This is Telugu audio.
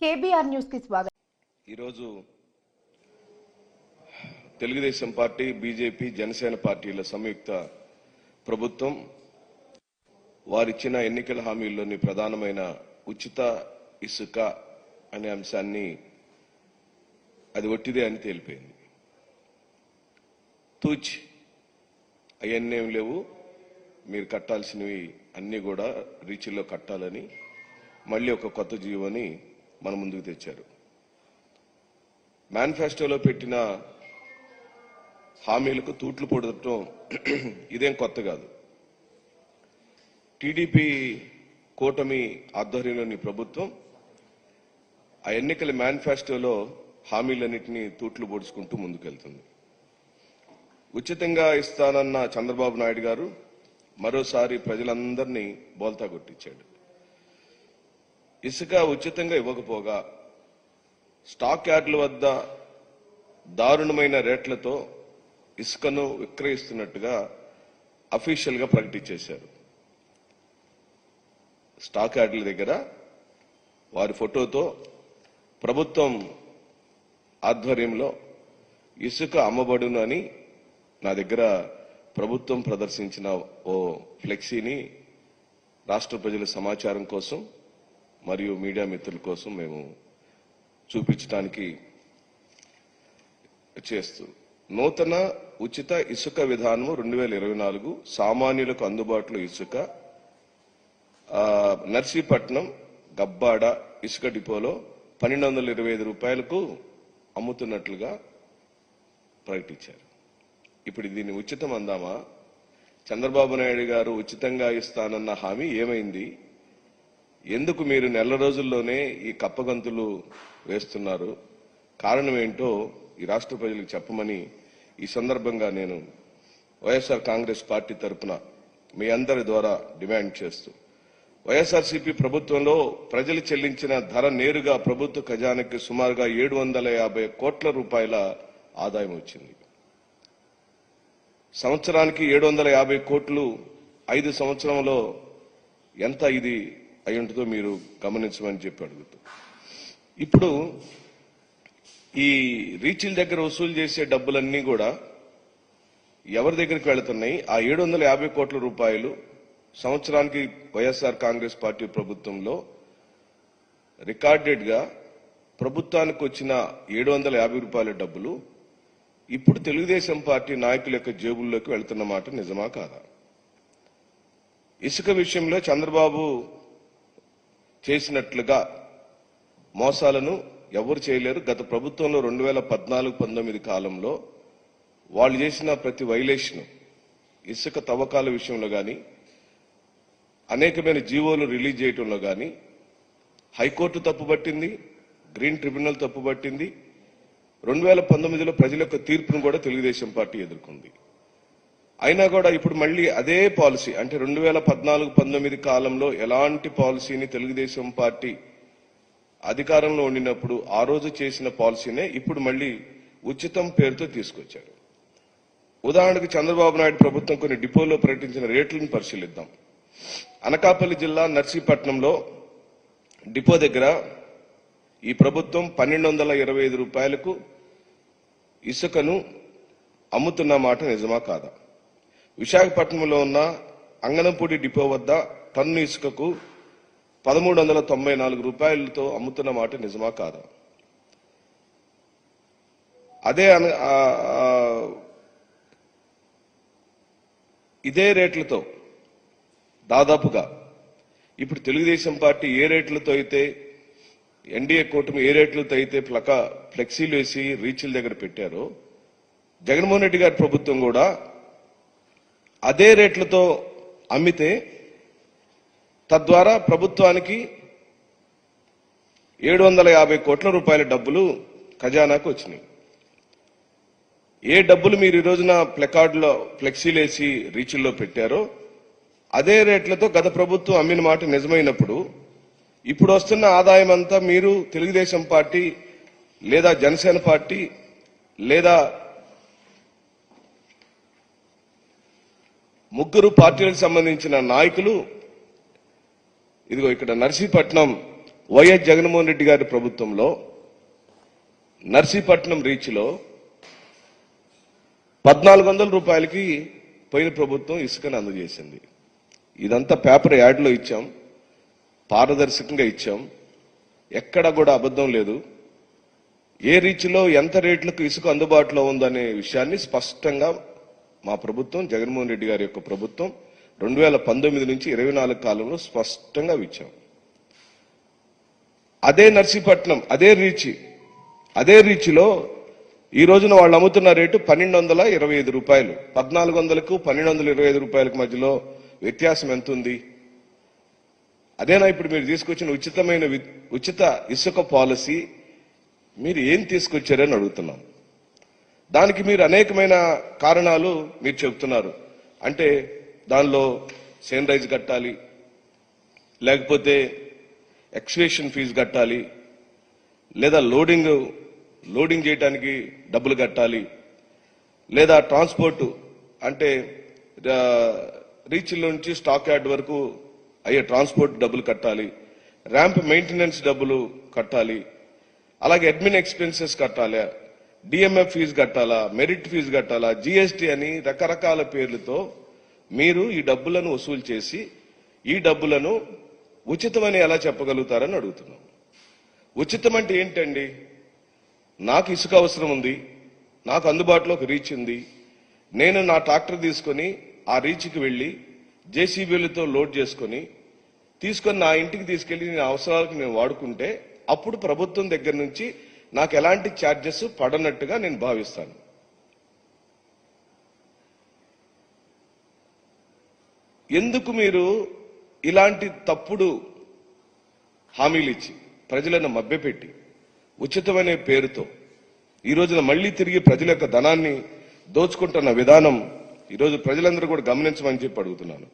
కేబీఆర్ న్యూస్కి స్వాగతం. ఈరోజు తెలుగుదేశం పార్టీ బీజేపీ జనసేన పార్టీల సంయుక్త ప్రభుత్వం వారిచ్చిన ఎన్నికల హామీల్లోని ప్రధానమైన ఉచిత ఇసుక అనే అంశాన్ని అది ఒట్టిదే అని తేలిపోయింది. తూచ్ అవన్నీ లేవు మీరు కట్టాల్సినవి అన్నీ కూడా రీచ్లో కట్టాలని మళ్ళీ ఒక కొత్త జీవోని మన ముందుకు తెచ్చారు. మేనిఫెస్టోలో పెట్టిన హామీలకు తూట్లు పొడటం ఇదేం కొత్త కాదు. టీడీపీ కూటమి ఆధ్వర్యంలోని ప్రభుత్వం ఆ ఎన్నికల మేనిఫెస్టోలో హామీలన్నింటినీ తూట్లు పొడుచుకుంటూ ముందుకెళ్తుంది. ఉచితంగా ఇస్తానన్న చంద్రబాబు నాయుడు గారు మరోసారి ప్రజలందరినీ బోల్తా కొట్టించాడు. ఇసుక ఉచితంగా ఇవ్వకపోగా స్టాక్ యార్డుల వద్ద దారుణమైన రేట్లతో ఇసుకను విక్రయిస్తున్నట్టుగా అఫీషియల్గా ప్రకటించేశారు. స్టాక్ యార్డుల దగ్గర వారి ఫోటోతో ప్రభుత్వం ఆధ్వర్యంలో ఇసుక అమ్మబడును అని నా దగ్గర ప్రభుత్వం ప్రదర్శించిన ఓ ఫ్లెక్సీని రాష్ట్ర ప్రజల సమాచారం కోసం మరియు మీడియా మిత్రుల కోసం మేము చూపించడానికి చేస్తూ నూతన ఉచిత ఇసుక విధానం రెండు వేల ఇరవై నాలుగు సామాన్యులకు అందుబాటులో ఇసుక నర్సీపట్నం గబ్బాడ ఇసుక డిపోలో పన్నెండు వందల ఇరవై ఐదు రూపాయలకు అమ్ముతున్నట్లుగా ప్రకటించారు. ఇప్పుడు దీన్ని ఉచితం అందామా? చంద్రబాబు నాయుడు గారు ఉచితంగా ఇస్తానన్న హామీ ఏమైంది? ఎందుకు మీరు నెల రోజుల్లోనే ఈ కప్పగంతులు వేస్తున్నారు? కారణం ఏంటో ఈ రాష్ట్ర ప్రజలకు చెప్పమని ఈ సందర్భంగా నేను వైఎస్ఆర్ కాంగ్రెస్ పార్టీ తరపున మీ అందరి ద్వారా డిమాండ్ చేస్తూ వైఎస్ఆర్సీపీ ప్రభుత్వంలో ప్రజలు చెల్లించిన ధర నేరుగా ప్రభుత్వ ఖజానాకి సుమారుగా ఏడు వందల యాభై కోట్ల రూపాయల ఆదాయం వచ్చింది. సంవత్సరానికి ఏడు వందల యాభై కోట్లు ఐదు సంవత్సరంలో ఎంత ఇది అయి ఉంటుందో మీరు గమనించమని చెప్పి అడుగుతూ. ఇప్పుడు ఈ రీచిల దగ్గర వసూలు చేసే డబ్బులన్నీ కూడా ఎవరి దగ్గరికి వెళుతున్నాయి? ఆ ఏడు వందల యాభై కోట్ల రూపాయలు సంవత్సరానికి వైఎస్ఆర్ కాంగ్రెస్ పార్టీ ప్రభుత్వంలో రికార్డెడ్గా ప్రభుత్వానికి వచ్చిన ఏడు వందల యాభై రూపాయల డబ్బులు ఇప్పుడు తెలుగుదేశం పార్టీ నాయకుల యొక్క జేబుల్లోకి వెళ్తున్న మాట నిజమా కాదా? ఇసుక విషయంలో చంద్రబాబు చేసినట్లుగా మోసాలను ఎవరు చేయలేరు. గత ప్రభుత్వంలో రెండు వేల పద్నాలుగు పంతొమ్మిది కాలంలో వాళ్ళు చేసిన ప్రతి వైలేషన్ ఇసుక తవ్వకాల విషయంలో కానీ అనేకమైన జీవోలు రిలీజ్ చేయటంలో కానీ హైకోర్టు తప్పుపట్టింది గ్రీన్ ట్రిబ్యునల్ తప్పుపట్టింది రెండు వేల పంతొమ్మిదిలో ప్రజల యొక్క తీర్పును కూడా తెలుగుదేశం పార్టీ ఎదుర్కొంది. అయినా కూడా ఇప్పుడు మళ్ళీ అదే పాలసీ అంటే రెండు వేల పద్నాలుగు పంతొమ్మిది కాలంలో ఎలాంటి పాలసీని తెలుగుదేశం పార్టీ అధికారంలో ఉండినప్పుడు ఆ రోజు చేసిన పాలసీనే ఇప్పుడు మళ్ళీ ఉచితం పేరుతో తీసుకొచ్చారు. ఉదాహరణకు చంద్రబాబు నాయుడు ప్రభుత్వం కొన్ని డిపోలో ప్రకటించిన రేట్లను పరిశీలిద్దాం. అనకాపల్లి జిల్లా నర్సీపట్నంలో డిపో దగ్గర ఈ ప్రభుత్వం పన్నెండు వందల ఇరవై ఐదు రూపాయలకు ఇసుకను అమ్ముతున్న మాట నిజమా కాదా? విశాఖపట్నంలో ఉన్న అంగనంపూడి డిపో వద్ద టన్ను ఇసుకకు పదమూడు వందల తొంభై నాలుగు రూపాయలతో అమ్ముతున్న మాట నిజమా కాదా? అదే అన- ఇదే రేట్లతో దాదాపుగా ఇప్పుడు తెలుగుదేశం పార్టీ ఏ రేట్లతో అయితే ఎన్డీఏ కూటమి ఏ రేట్లతో అయితే ప్లక ఫ్లెక్సీలు వేసి రీచ్ల దగ్గర పెట్టారో జగన్మోహన్ రెడ్డి గారి ప్రభుత్వం కూడా అదే రేట్లతో అమ్మితే తద్వారా ప్రభుత్వానికి ఏడు వందల యాభై కోట్ల రూపాయల డబ్బులు ఖజానాకు వచ్చినాయి. ఏ డబ్బులు మీరు ఈ రోజున ప్లెకార్డులో ఫ్లెక్సీలేసి రీచ్ల్లో పెట్టారో అదే రేట్లతో గత ప్రభుత్వం అమ్మిన మాట నిజమైనప్పుడు ఇప్పుడు వస్తున్న ఆదాయం అంతా మీరు తెలుగుదేశం పార్టీ లేదా జనసేన పార్టీ లేదా ముగ్గురు పార్టీలకు సంబంధించిన నాయకులు ఇదిగో ఇక్కడ నర్సీపట్నం వైఎస్ జగన్మోహన్ రెడ్డి గారి ప్రభుత్వంలో నర్సీపట్నం రీచ్లో పద్నాలుగు వందల రూపాయలకి పోయిన ప్రభుత్వం ఇసుకను అందజేసింది. ఇదంతా పేపర్ యాడ్లో ఇచ్చాం పారదర్శకంగా ఇచ్చాం. ఎక్కడ కూడా అబద్ధం లేదు. ఏ రీచ్లో ఎంత రేట్లకు ఇసుక అందుబాటులో ఉందనే విషయాన్ని స్పష్టంగా మా ప్రభుత్వం జగన్మోహన్ రెడ్డి గారి యొక్క ప్రభుత్వం రెండు వేల పంతొమ్మిది నుంచి ఇరవై నాలుగు కాలంలో స్పష్టంగా ఇచ్చాం అదే నర్సీపట్నం అదే రీచి అదే రీచిలో ఈ రోజున వాళ్ళు అమ్ముతున్న రేటు పన్నెండు వందల ఇరవై ఐదు రూపాయలు. పద్నాలుగు వందలకు పన్నెండు వందల ఇరవై ఐదు రూపాయలకు మధ్యలో వ్యత్యాసం ఎంత ఉంది? అదేనా ఇప్పుడు మీరు తీసుకొచ్చిన ఉచితమైన వి- ఉచిత ఇసుక పాలసీ మీరు ఏం తీసుకొచ్చారని అడుగుతున్నాం. దానికి మీరు అనేకమైన కారణాలు మీరు చెబుతున్నారు. అంటే దానిలో సేనరైజ్ కట్టాలి లేకపోతే ఎక్స్వేషన్ ఫీజు కట్టాలి లేదా లోడింగ్ లోడింగ్ చేయడానికి డబ్బులు కట్టాలి లేదా ట్రాన్స్పోర్ట్ అంటే రీచ్ నుంచి స్టాక్ యార్డ్ వరకు అయ్యే ట్రాన్స్పోర్ట్ డబ్బులు కట్టాలి ర్యాంప్ మెయింటెనెన్స్ డబ్బులు కట్టాలి అలాగే అడ్మిన్ ఎక్స్పెన్సెస్ కట్టాలి డిఎంఎఫ్ ఫీజు కట్టాలా మెరిట్ ఫీజు కట్టాలా జీఎస్టీ అని రకరకాల పేర్లతో మీరు ఈ డబ్బులను వసూలు చేసి ఈ డబ్బులను ఉచితమని ఎలా చెప్పగలుగుతారని అడుగుతున్నాం. ఉచితం అంటే ఏంటండి? నాకు ఇసుక అవసరం ఉంది నాకు అందుబాటులో ఒక రీచ్ ఉంది నేను నా ట్రాక్టర్ తీసుకొని ఆ రీచ్కి వెళ్ళి జేసీబీలతో లోడ్ చేసుకొని తీసుకొని నా ఇంటికి తీసుకెళ్ళి నేను అవసరాలకు నేను వాడుకుంటే అప్పుడు ప్రభుత్వం దగ్గర నుంచి నాకు ఎలాంటి ఛార్జెస్ పడనట్టుగా నేను భావిస్తాను. ఎందుకు మీరు ఇలాంటి తప్పుడు హామీలు ఇచ్చి ప్రజలను మభ్యపెట్టి ఉచితమైన పేరుతో ఈ రోజున మళ్ళీ తిరిగి ప్రజల యొక్క ధనాన్ని దోచుకుంటున్న విధానం ఈరోజు ప్రజలందరూ కూడా గమనించమని చెప్పి అడుగుతున్నాను.